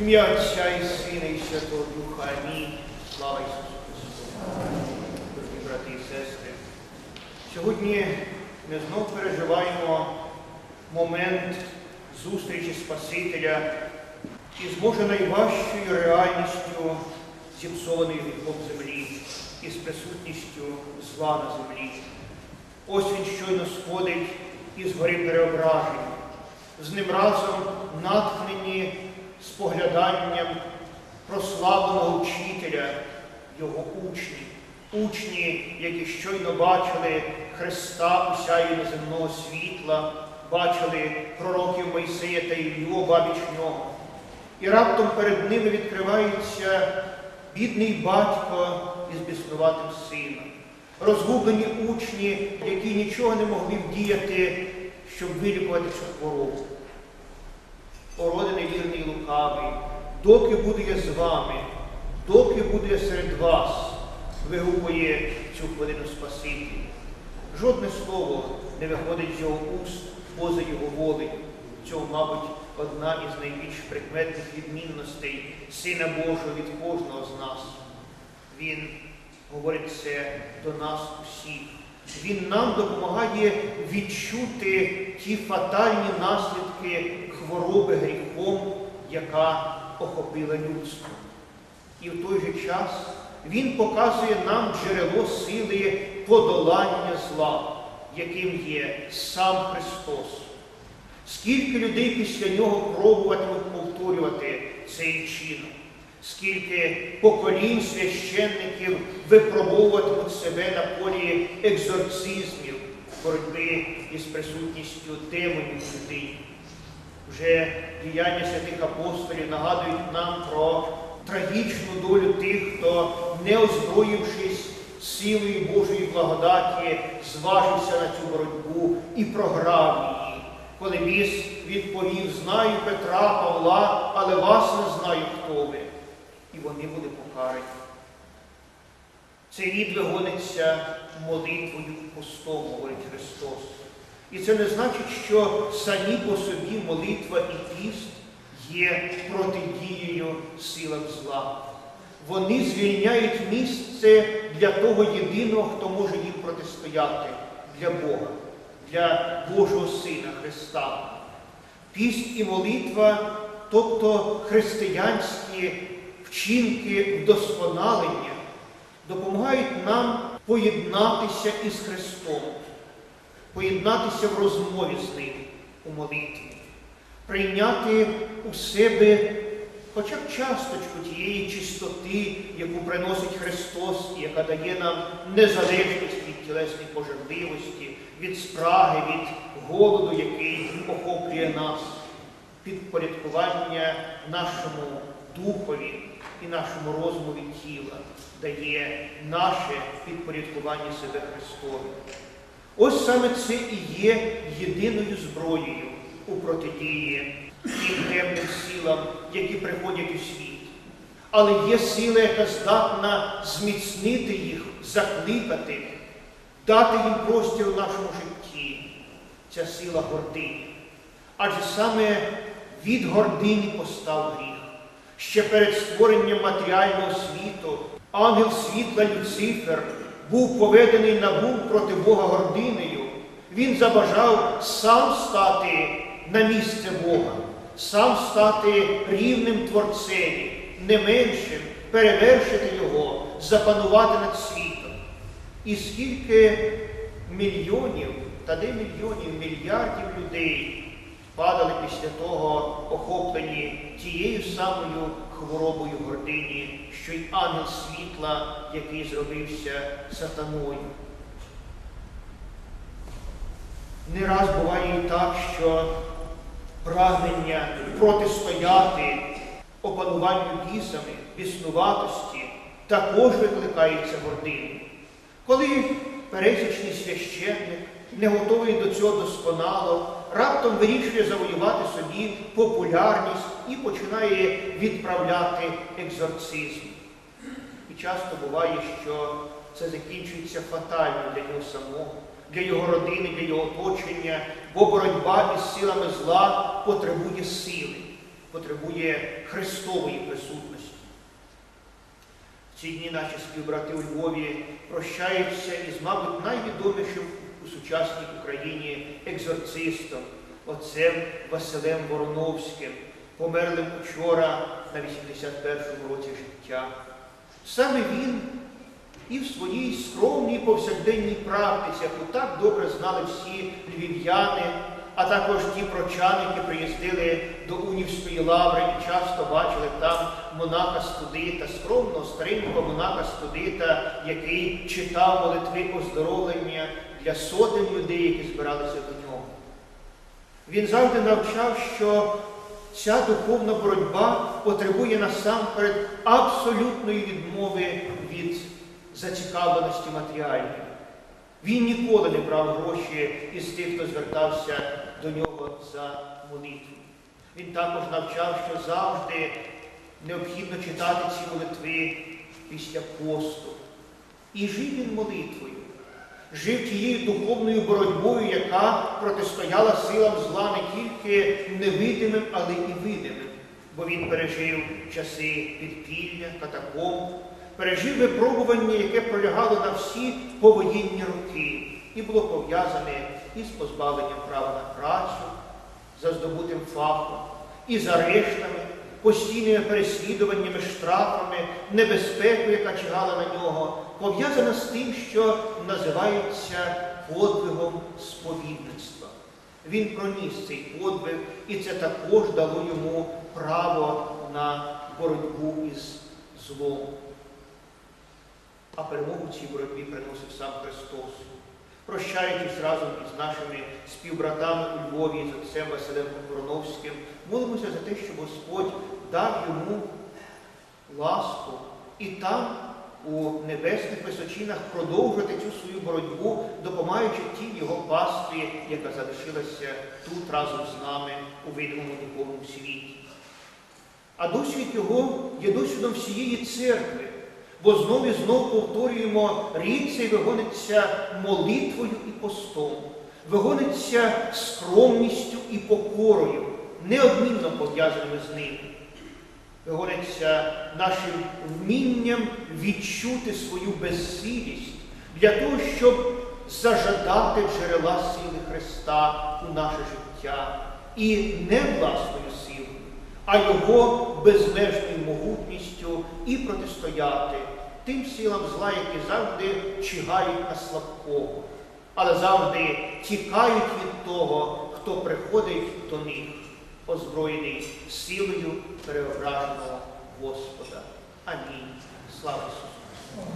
ім'я Отця і Сина, і Святого Духа. Амінь. Слава Ісусу Христу. Дорогі брати і сестри. Сьогодні ми знов переживаємо момент зустрічі Спасителя із може найважчою реальністю зіпсованої гріхом землі, із присутністю зла на землі. Ось він щойно сходить із гори переображень, з ним разом натхнені спогляданням прославленого вчителя, його учні, учні, які щойно бачили Христа у сяї неземного світла, бачили пророків Мойсея та Ілью обабіч нього. І раптом перед ними відкривається бідний батько із біснуватим сином, розгублені учні, які нічого не могли вдіяти, щоб вилікувати цю хворобу. Доки буду я з вами, доки буду я серед вас, вигукує цю хвилину Спаситель. Жодне слово не виходить з його уст поза його волею. Цього, мабуть, одна із найбільш прикметних відмінностей Сина Божого від кожного з нас. Він говорить це до нас усіх. Він нам допомагає відчути ті фатальні наслідки хвороби гріхом, яка охопила людство. І в той же час Він показує нам джерело сили подолання зла, яким є сам Христос. Скільки людей після нього пробуватимуть повторювати цей чинок, скільки поколінь священників випробовуватимуть себе на полі екзорцизмів, боротьби із присутністю демонів людей. Вже діяння святих апостолів нагадують нам про трагічну долю тих, хто, не озброївшись силою Божої благодаті, зважився на цю боротьбу і програв її. Коли біс відповів, знаю Петра, Павла, але вас не знаю, хто ви. І вони були покарані. Цей рід вигониться молитвою постом, говорить Христос. І це не значить, що самі по собі молитва і піст є протидією силам зла. Вони звільняють місце для того єдиного, хто може їм протистояти, для Бога, для Божого Сина Христа. Піст і молитва, тобто християнські вчинки вдосконалення, допомагають нам поєднатися із Христом, поєднатися в розмові з Ним у молитві, прийняти у себе хоча б часточку тієї чистоти, яку приносить Христос, яка дає нам незалежність від тілесної пожерливості, від спраги, від голоду, який охоплює нас, підпорядкування нашому духові і нашому розумові тіла, дає наше підпорядкування себе Христові. Ось саме це і є єдиною зброєю у протидії тим темним силам, які приходять у світ. Але є сила, яка здатна зміцнити їх, закликати, дати їм простір у нашому житті. Ця сила гордині. Адже саме від гордині постав гріх. Ще перед створенням матеріального світу ангел світла Люцифер був поведений на бунт проти Бога гординею. Він забажав сам стати на місце Бога, сам стати рівним творцеві, не меншим, перевершити його, запанувати над світом. І скільки мільйонів, та де мільйонів, мільярдів людей падали після того, охоплені тією самою хворобою гордині, що й ангел світла, який зробився сатаною. Не раз буває і так, що прагнення протистояти опануванню бісами, біснуватості також викликається гординою. Коли пересічний священник, не готовий до цього досконало, раптом вирішує завоювати собі популярність і починає відправляти екзорцизм. І часто буває, що це закінчується фатально для нього самого, для його родини, для його оточення, бо боротьба із силами зла потребує сили, потребує Христової присутності. В ці дні наші співбрати у Львові прощаються із, мабуть, найвідомішим у сучасній Україні екзорцистом, отцем Василем Вороновським, померлим учора на 81-му році життя. Саме він і в своїй скромній повсякденній практиці, яку так добре знали всі львів'яни, а також ті прочани, які приїздили до Унівської лаври і часто бачили там монаха студита, скромного старенького монаха студита, який читав молитви оздоровлення для сотень людей, які збиралися до нього. Він завжди навчав, що ця духовна боротьба потребує насамперед абсолютної відмови від зацікавленості матеріальної. Він ніколи не брав гроші із тих, хто звертався за молитву. Він також навчав, що завжди необхідно читати ці молитви після посту. І жив він молитвою, жив тією духовною боротьбою, яка протистояла силам зла не тільки невидимим, але і видимим, бо він пережив часи підпілля, катакомб, пережив випробування, яке пролягало на всі повоєнні роки, і було пов'язане із позбавленням права на працю, за здобутим фахом, і з арештами, постійними переслідуваннями, штрафами, небезпекою, яка чигала на нього, пов'язана з тим, що називається подвигом сповідництва. Він проніс цей подвиг, і це також дало йому право на боротьбу із злом. А перемогу цій боротьбі приносив сам Христос. Прощаючись разом із нашими співбратами у Львові з отцем Василем Короновським, молимося за те, щоб Господь дав йому ласку і там, у небесних височинах, продовжувати цю свою боротьбу, допомагаючи тій його пастві, яка залишилася тут разом з нами у видимому духовному світі. А досвід його є досвідом всієї церкви. Бо знов і знов повторюємо, рід цей вигониться молитвою і постом, вигониться скромністю і покорою, неодмінно пов'язаними з ним. Вигониться нашим вмінням відчути свою безсилість для того, щоб зажадати джерела сили Христа у наше життя і не власною силою, а Його безмежною могутністю і протистояти тим силам зла, які завжди чигають на слабкого, але завжди тікають від того, хто приходить до них, озброєний силою переображеного Господа. Амінь. Слава Ісусу!